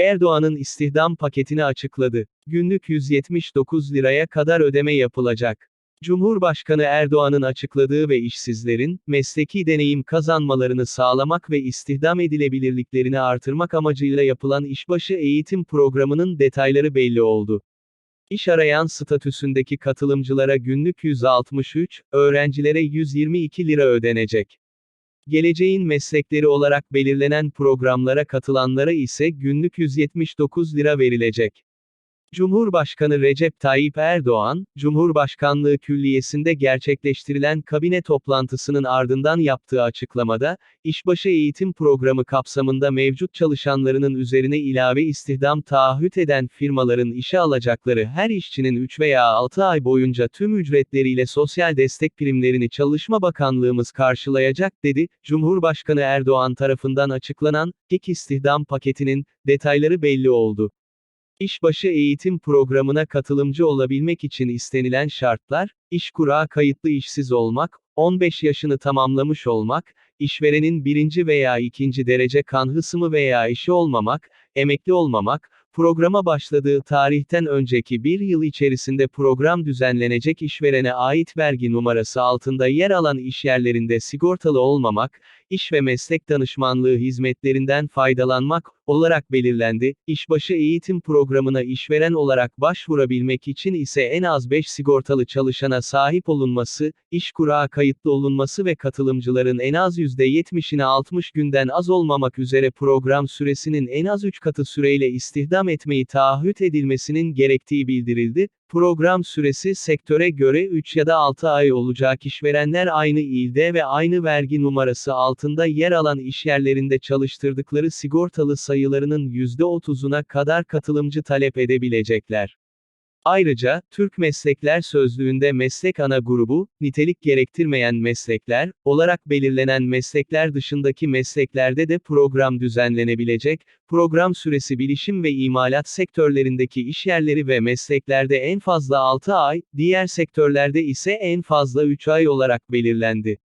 Erdoğan'ın istihdam paketini açıkladı. Günlük 179 liraya kadar ödeme yapılacak. Cumhurbaşkanı Erdoğan'ın açıkladığı ve işsizlerin, mesleki deneyim kazanmalarını sağlamak ve istihdam edilebilirliklerini artırmak amacıyla yapılan işbaşı eğitim programının detayları belli oldu. İş arayan statüsündeki katılımcılara günlük 163, öğrencilere 122 lira ödenecek. Geleceğin meslekleri olarak belirlenen programlara katılanlara ise günlük 179 lira verilecek. Cumhurbaşkanı Recep Tayyip Erdoğan, Cumhurbaşkanlığı Külliyesi'nde gerçekleştirilen kabine toplantısının ardından yaptığı açıklamada, işbaşı eğitim programı kapsamında mevcut çalışanlarının üzerine ilave istihdam taahhüt eden firmaların işe alacakları her işçinin 3 veya 6 ay boyunca tüm ücretleriyle sosyal destek primlerini Çalışma Bakanlığımız karşılayacak dedi. Cumhurbaşkanı Erdoğan tarafından açıklanan, ek istihdam paketinin detayları belli oldu. İşbaşı eğitim programına katılımcı olabilmek için istenilen şartlar, işkura kayıtlı işsiz olmak, 15 yaşını tamamlamış olmak, işverenin birinci veya ikinci derece kan hısımı veya işi olmamak, emekli olmamak, programa başladığı tarihten önceki bir yıl içerisinde program düzenlenecek işverene ait vergi numarası altında yer alan işyerlerinde sigortalı olmamak, iş ve meslek danışmanlığı hizmetlerinden faydalanmak olarak belirlendi. İşbaşı eğitim programına işveren olarak başvurabilmek için ise en az 5 sigortalı çalışana sahip olunması, iş kurağa kayıtlı olunması ve katılımcıların en az %70'ine 60 günden az olmamak üzere program süresinin en az 3 katı süreyle istihdam etmeyi taahhüt edilmesinin gerektiği bildirildi. Program süresi sektöre göre 3 ya da 6 ay olacak işverenler aynı ilde ve aynı vergi numarası altında yer alan işyerlerinde çalıştırdıkları sigortalı sayılarının %30'una kadar katılımcı talep edebilecekler. Ayrıca, Türk Meslekler Sözlüğü'nde meslek ana grubu, nitelik gerektirmeyen meslekler, olarak belirlenen meslekler dışındaki mesleklerde de program düzenlenebilecek, program süresi bilişim ve imalat sektörlerindeki işyerleri ve mesleklerde en fazla 6 ay, diğer sektörlerde ise en fazla 3 ay olarak belirlendi.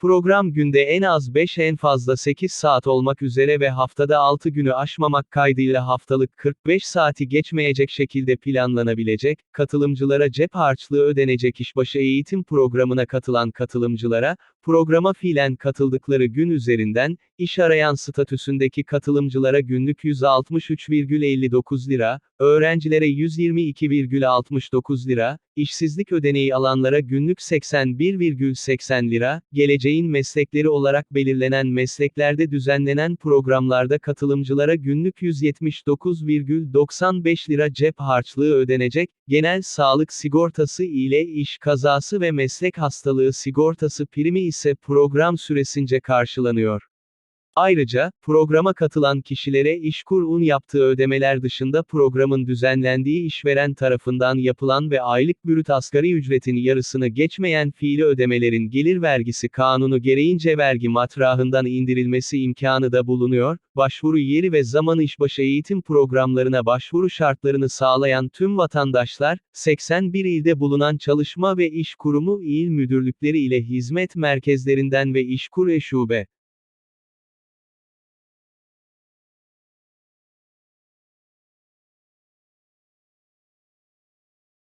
Program günde en az 5 en fazla 8 saat olmak üzere ve haftada 6 günü aşmamak kaydıyla haftalık 45 saati geçmeyecek şekilde planlanabilecek, katılımcılara cep harçlığı ödenecek işbaşı eğitim programına katılan katılımcılara, programa fiilen katıldıkları gün üzerinden, iş arayan statüsündeki katılımcılara günlük 163,59 lira, öğrencilere 122,69 lira, işsizlik ödeneği alanlara günlük 81,80 lira, geleceğin meslekleri olarak belirlenen mesleklerde düzenlenen programlarda katılımcılara günlük 179,95 lira cep harçlığı ödenecek, genel sağlık sigortası ile iş kazası ve meslek hastalığı sigortası primi ise program süresince karşılanıyor. Ayrıca, programa katılan kişilere İşkur'un yaptığı ödemeler dışında programın düzenlendiği işveren tarafından yapılan ve aylık brüt asgari ücretin yarısını geçmeyen fiili ödemelerin gelir vergisi kanunu gereğince vergi matrahından indirilmesi imkanı da bulunuyor, başvuru yeri ve zaman işbaşı eğitim programlarına başvuru şartlarını sağlayan tüm vatandaşlar, 81 ilde bulunan çalışma ve iş kurumu il müdürlükleri ile hizmet merkezlerinden ve işkur eşube,